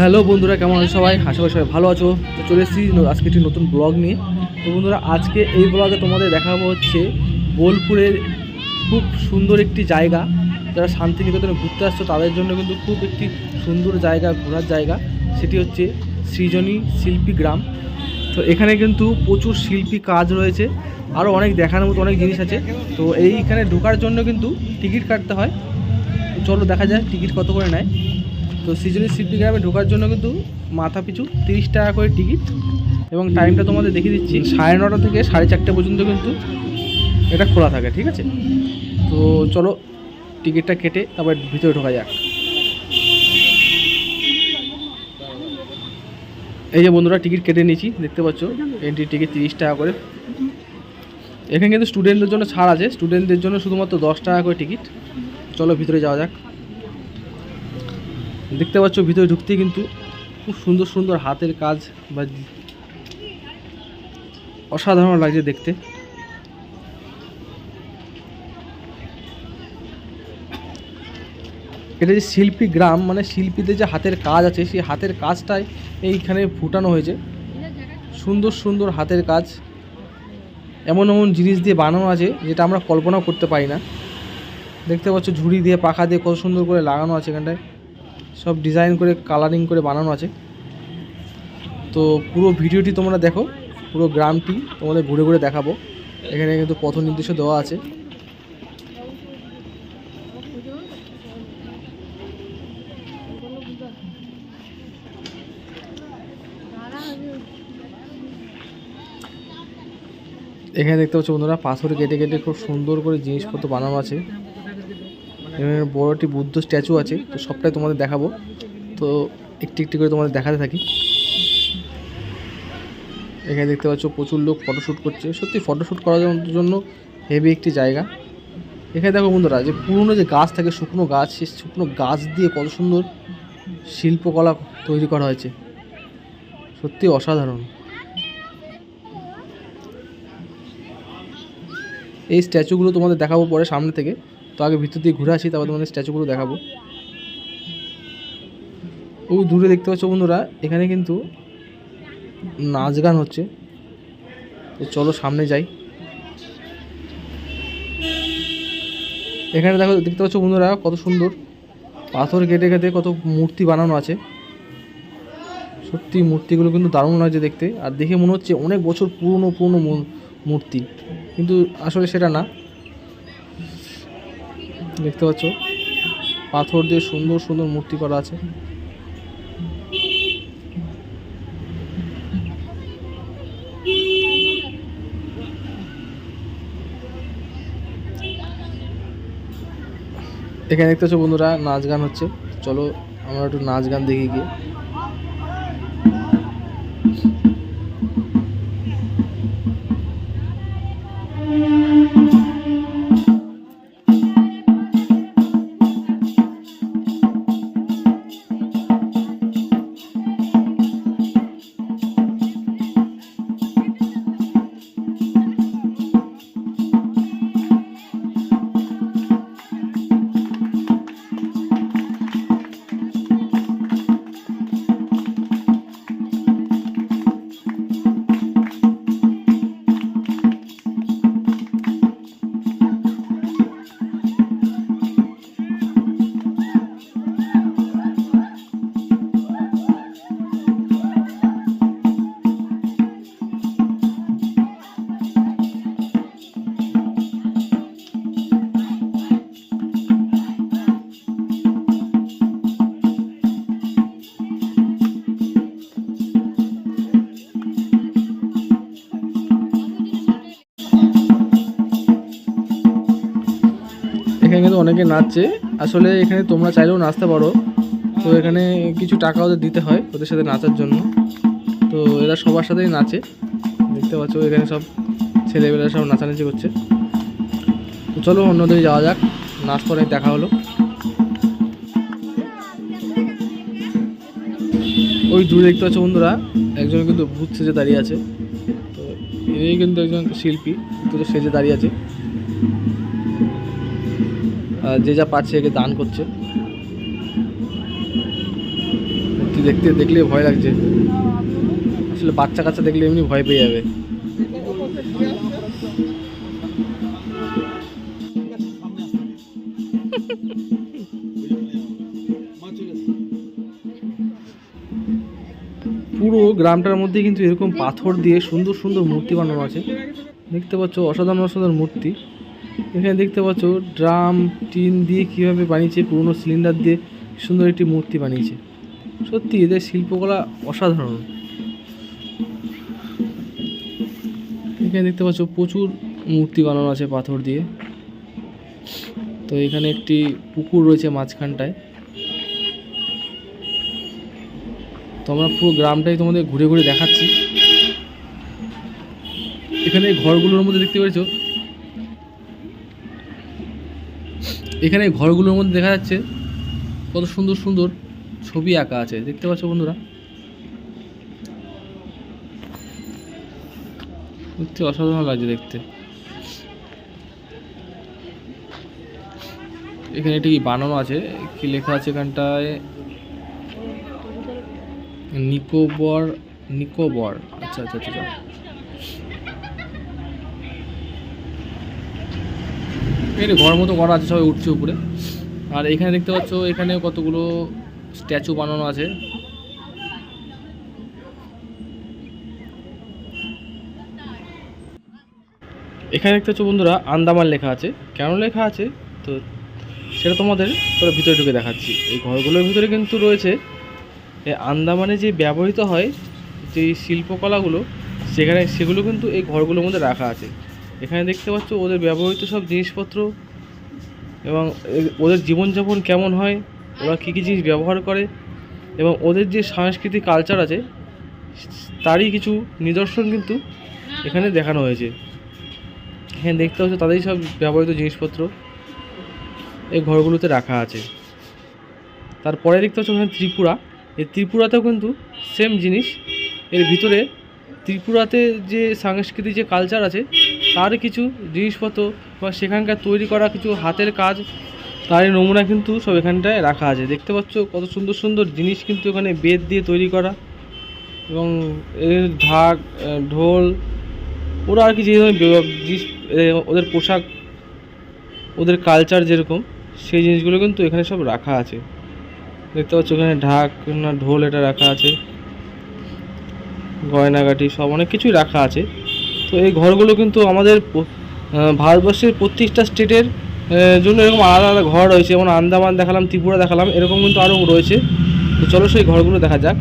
Hello বন্ধুরা, কেমন আছো সবাই? আশা করি সবাই ভালো আছো। তো চলে এসেছি আজকে একটি নতুন ব্লগ নিয়ে। তো বন্ধুরা, আজকে এই ব্লগে তোমাদের দেখাবো হচ্ছে বোলপুরের খুব সুন্দর একটি জায়গা। যারা শান্তিনিকেতনে ঘুরতে আসছো, তাদের জন্য কিন্তু খুব একটি সুন্দর জায়গা, ঘোরার জায়গা। সেটি হচ্ছে সৃজনী শিল্পী গ্রাম। তো এখানে কিন্তু প্রচুর শিল্পী কাজ রয়েছে। আরও অনেক দেখানোর মতো অনেক জিনিস আছে। তো এইখানে ঢোকার জন্য কিন্তু টিকিট কাটতে হয়। চলো দেখা যায় টিকিট কত করে নেয়। তো সৃজনী শিল্পী গ্রামে ঢোকার জন্য কিন্তু মাথা পিছু তিরিশ টাকা করে টিকিট এবং টাইমটা তোমাদের দেখিয়ে দিচ্ছি, সাড়ে নটা থেকে সাড়ে চারটে পর্যন্ত কিন্তু এটা খোলা থাকে, ঠিক আছে? তো চলো, টিকিটটা কেটে তারপর ভিতরে ঢোকা যাক। এই যে বন্ধুরা, টিকিট কেটে নিয়েছি, দেখতে পাচ্ছ এন্ট্রি টিকিট তিরিশ টাকা করে। এখানে কিন্তু স্টুডেন্টদের জন্য ছাড় আছে স্টুডেন্টদের জন্য শুধুমাত্র দশ টাকা করে টিকিট। চলো, ভিতরে যাওয়া যাক। দেখতে পাচ্ছ ভিতরে ঢুকতে কিন্তু খুব সুন্দর সুন্দর হাতের কাজ বা অসাধারণ লাগছে দেখতে। এটা যে শিল্পী গ্রাম মানে শিল্পীদের যে হাতের কাজ আছে, সেই হাতের কাজটাই এইখানে ফুটানো হয়েছে। সুন্দর সুন্দর হাতের কাজ। এমন এমন জিনিস দিয়ে বানানো আছে, যেটা আমরা কল্পনাও করতে পারি না। দেখতে পাচ্ছ ঝুড়ি দিয়ে, পাখা দিয়ে কত সুন্দর করে লাগানো আছে এখানটায়। সব ডিজাইন করে কালারিং করে বানানো আছে। তো পুরো ভিডিওটি তোমরা দেখো, পুরো গ্রামটি তোমাদের ঘুরে ঘুরে দেখাবো। এখানে কিন্তু পথ নির্দেশও দেওয়া আছে। এখানে দেখতে পাচ্ছ বন্ধুরা, পাথর কেটে কেটে খুব সুন্দর করে জিনিসপত্র বানানো আছে। বড় একটি বুদ্ধ স্ট্যাচু আছে, তো সবটাই তোমাদের দেখাবো। তো একটি একটি করে তোমাদের দেখাতে থাকি। এখানে দেখতে পাচ্ছ প্রচুর লোক ফটোশ্যুট করছে। সত্যি ফটোশ্যুট করার জন্য হেভি একটি জায়গা। এখানে দেখো বন্ধুরা, যে পুরনো যে গাছ থাকে, শুকনো গাছ, সেই শুকনো গাছ দিয়ে কত সুন্দর শিল্পকলা তৈরি করা হয়েছে। সত্যি অসাধারণ। এই স্ট্যাচুগুলো তোমাদের দেখাবো পরে সামনে থেকে। তো আগে ভিতর দিয়ে ঘুরে আসি, তারপর তোমাদের স্ট্যাচুগুলো দেখাবো। ওই দূরে দেখতে পাচ্ছ বন্ধুরা, এখানে কিন্তু নাচ গান হচ্ছে। তো চলো সামনে যাই। এখানে দেখো, দেখতে পাচ্ছ বন্ধুরা, কত সুন্দর পাথর কেটে কেটে কত মূর্তি বানানো আছে। সত্যি মূর্তিগুলো কিন্তু দারুণ লাগছে দেখতে। আর দেখে মনে হচ্ছে অনেক বছর পুরনো পুরনো মূর্তি। কিন্তু আসলে সেটা না। দেখতে পাচ্ছ? পাথর দিয়ে সুন্দর সুন্দর মূর্তি করা আছে। এখানে দেখতে পাচ্ছ বন্ধুরা, নাচ গান হচ্ছে। চলো আমরা একটু নাচ গান দেখি গিয়ে। এখানে কিন্তু অনেকে নাচছে। আসলে এখানে তোমরা চাইলেও নাচতে পারো। তো এখানে কিছু টাকা ওদের দিতে হয় ওদের সাথে নাচার জন্য। তো এরা সবার সাথেই নাচে। দেখতে পাচ্ছ এখানে সব ছেলেবেলা সব নাচানাচি করছে। তো চলো অন্যদিকে যাওয়া যাক। নাচ পরে দেখা হলো। ওই দূরে দেখতে পাচ্ছ বন্ধুরা, একজন কিন্তু ভূত সেজে দাঁড়িয়ে আছে। তো এই কিন্তু একজন শিল্পী কিন্তু সেজে দাঁড়িয়ে আছে। যে যা পাচ্ছে একে দান করছে। মূর্তি দেখতে দেখলে ভয় লাগছে। আসলে বাচ্চা কাচ্চা দেখলে এমনি ভয় পেয়ে যাবে। পুরো গ্রামটার মধ্যে কিন্তু এরকম পাথর দিয়ে সুন্দর সুন্দর মূর্তি বানানো আছে। দেখতে পাচ্ছ, অসাধারণ অসাধারণ মূর্তি। এখানে দেখতে পাচ্ছ, ড্রাম, টিন দিয়ে কীভাবে বানিয়েছে, পুরনো সিলিন্ডার দিয়ে সুন্দর একটি মূর্তি বানিয়েছে। সত্যি, এদের শিল্পকলা অসাধারণ। এখানে দেখতে পাচ্ছ, প্রচুর মূর্তি বানানো আছে পাথর দিয়ে। তো এখানে একটি পুকুর রয়েছে মাঝখানটায়। তো আমরা পুরো গ্রামটাই তোমাদের ঘুরে ঘুরে দেখাচ্ছি। এখানে ঘরগুলোর মধ্যে দেখতে পেরেছ এখানে ঘরগুলোর মধ্যে দেখা যাচ্ছে কত সুন্দর সুন্দর ছবি আঁকা আছে। দেখতে পাচ্ছ বন্ধুরা? সত্যি অসাধারণ লাগছে দেখতে। এখানে কি বানানো আছে? কি লেখা আছে এখানটায়? নিকোবর নিকোবর। আচ্ছা আচ্ছা আচ্ছা। এখানে ঘর মতো করা আছে, সবাই উঠছে উপরে। আর এখানে দেখতে পাচ্ছ এখানে কতগুলো স্ট্যাচু বানানো আছে। এখানে দেখতে পাচ্ছ বন্ধুরা, আন্দামান লেখা আছে। কেন লেখা আছে? তো সেটা তোমাদের তোরা ভিতরে ঢুকে দেখাচ্ছি। এই ঘরগুলোর ভিতরে কিন্তু রয়েছে আন্দামানে যে ব্যবহৃত হয় যে শিল্পকলাগুলো, সেখানে সেগুলো কিন্তু এই ঘরগুলোর মধ্যে রাখা আছে। এখানে দেখতে পাচ্ছ ওদের ব্যবহৃত সব জিনিসপত্র এবং ওদের জীবনযাপন কেমন হয়, ওরা কী কী জিনিস ব্যবহার করে এবং ওদের যে সাংস্কৃতিক কালচার আছে, তারই কিছু নিদর্শন কিন্তু এখানে দেখানো হয়েছে। এখানে দেখতে পাচ্ছ তাদেরই সব ব্যবহৃত জিনিসপত্র এই ঘরগুলোতে রাখা আছে। তারপরে দেখতে পাচ্ছ ওখানে ত্রিপুরা। এই ত্রিপুরাতেও কিন্তু সেম জিনিস। এর ভিতরে ত্রিপুরাতে যে সাংস্কৃতিক যে কালচার আছে তার কিছু জিনিসপত্র বা সেখানকার তৈরি করা কিছু হাতের কাজ, তারই নমুনা কিন্তু সব এখানটায় রাখা আছে। দেখতে পাচ্ছ কত সুন্দর সুন্দর জিনিস কিন্তু এখানে বেত দিয়ে তৈরি করা এবং এর ঢাক ঢোল, ওরা আর কি যে জিনিস ওদের পোশাক, ওদের কালচার যেরকম, সেই জিনিসগুলো কিন্তু এখানে সব রাখা আছে। দেখতে পাচ্ছ ওখানে ঢাক না ঢোল এটা রাখা আছে, গয়নাগাটি সব অনেক কিছুই রাখা আছে। তো এই ঘরগুলো কিন্তু আমাদের ভারতবর্ষের প্রত্যেকটা স্টেটের জন্য এরকম আলাদা আলাদা ঘর রয়েছে। যেমন আন্দামান দেখালাম, ত্রিপুরা দেখালাম, এরকম কিন্তু আরও রয়েছে। তো চলো সেই ঘরগুলো দেখা যাক।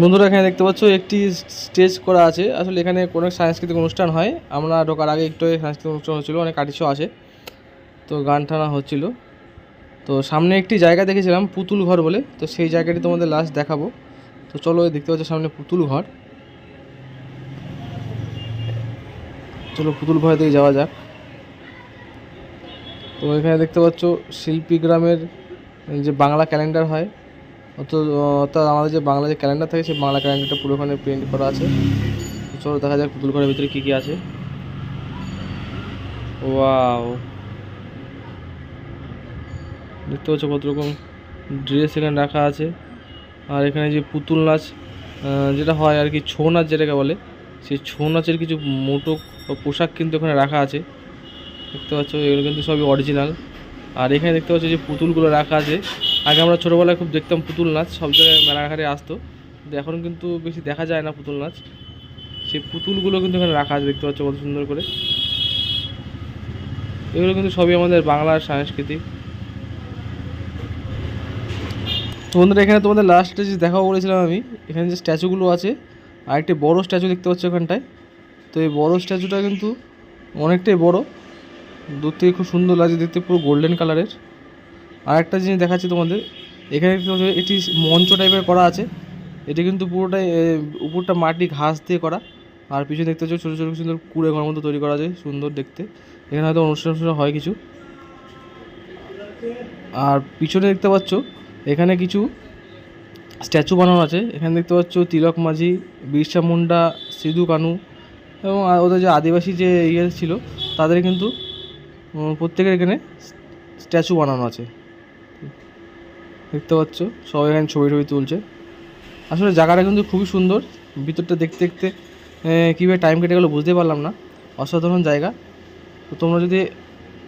বন্ধুরা এখানে দেখতে পাচ্ছ, একটি স্টেজ করা আছে। আসলে এখানে কোনো সাংস্কৃতিক অনুষ্ঠান হয়। আমরা ঢোকার আগে একটু সাংস্কৃতিক অনুষ্ঠান হচ্ছিল, অনেক আর্টিস্ট আছে। তো গান টানা হচ্ছিল। তো সামনে একটি জায়গা দেখেছিলাম, পুতুল ঘর বলে। তো সেই জায়গাটি তোমাদের লাস্ট দেখাবো। তো চলো দেখতে পাচ্ছ সামনে পুতুল ঘর। চলো পুতুল ঘরের দিকে যাওয়া যাক। তো এখানে দেখতে পাচ্ছ, শিল্পী গ্রামের যে বাংলা ক্যালেন্ডার হয় অর্থাৎ আমাদের যে বাংলা যে ক্যালেন্ডার থাকে, সেই বাংলা ক্যালেন্ডারটা পুরো ওখানে প্রিন্ট করা আছে। চলো দেখা যাক পুতুল ঘরের ভিতরে কী কী আছে। ওয়াও দেখতে পাচ্ছ কত রকম ড্রেস এখানে রাখা আছে। আর এখানে যে পুতুল নাচ যেটা হয় আর কি, ছৌ নাচ যেটাকে বলে, সেই ছৌ নাচের কিছু মোটক বা পোশাক কিন্তু এখানে রাখা আছে। দেখতে পাচ্ছ, এগুলো কিন্তু সবই অরিজিনাল আর এখানে দেখতে পাচ্ছ যে পুতুলগুলো রাখা আছে। আগে আমরা ছোটোবেলায় খুব দেখতাম পুতুল নাচ, সব জায়গায় মেলাঘাটে আসতো। কিন্তু এখন কিন্তু বেশি দেখা যায় না পুতুল নাচ। সেই পুতুলগুলো কিন্তু এখানে রাখা আছে, দেখতে পাচ্ছ কত সুন্দর করে। এগুলো কিন্তু সবই আমাদের বাংলার সাংস্কৃতিক। তো বন্ধুরা, এখানে তোমাদের লাস্টে যে দেখাও বলেছিলাম আমি। এখানে যে স্ট্যাচুগুলো আছে আর একটি বড় স্ট্যাচু দেখতে পাচ্ছ ওখানটায় তো এই বড়ো স্ট্যাচুটা কিন্তু অনেকটাই বড়। দূর থেকে খুব সুন্দর লাগছে, দেখতে পুরো গোল্ডেন কালারের আর একটা জিনিস দেখাচ্ছি তোমাদের। এখানে এটি মঞ্চ টাইপের করা আছে। এটি কিন্তু পুরোটাই উপরটা মাটি ঘাস দিয়ে করা। আর পিছনে দেখতে পাচ্ছ ছোটো ছোটো সুন্দর কুড়ে ঘর মতো তৈরি করা আছে, সুন্দর দেখতে। এখানে হয়তো অনুষ্ঠান অনুষ্ঠান হয় কিছু। আর পিছনে দেখতে পাচ্ছ, এখানে কিছু স্ট্যাচু বানানো আছে। এখানে দেখতে পাচ্ছ তিলক মাঝি, বিরসা মুন্ডা, সিধু কানু এবং ওদের যে আদিবাসী যে ইয়ে ছিল, তাদের কিন্তু প্রত্যেকের এখানে স্ট্যাচু বানানো আছে। দেখতে পাচ্ছ, সবাই এখানে ছবি টবি তুলছে। আসলে জায়গাটা কিন্তু খুবই সুন্দর, ভিতরটা দেখতে দেখতে কীভাবে টাইম কেটে গেলো বুঝতে পারলাম না। অসাধারণ জায়গা। তো তোমরা যদি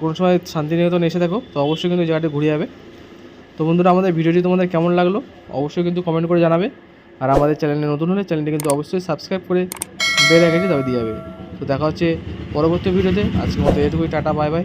কোনো সময় শান্তিনিকেতন এসে থাকো, তো অবশ্যই কিন্তু জায়গাটা ঘুরে যাবে। তো বন্ধুরা, আমাদের ভিডিওটি তোমাদের কেমন লাগল, অবশ্যই কিন্তু কমেন্ট করে জানাবে। আর আমাদের চ্যানেলে নতুন হলে চ্যানেলটি কিন্তু অবশ্যই সাবস্ক্রাইব করে বেল আইকনটি তবে দিয়ে যাবে। তো দেখা হচ্ছে পরবর্তী ভিডিওতে, আজকের মতো এটুকুই, টাটা বাই বাই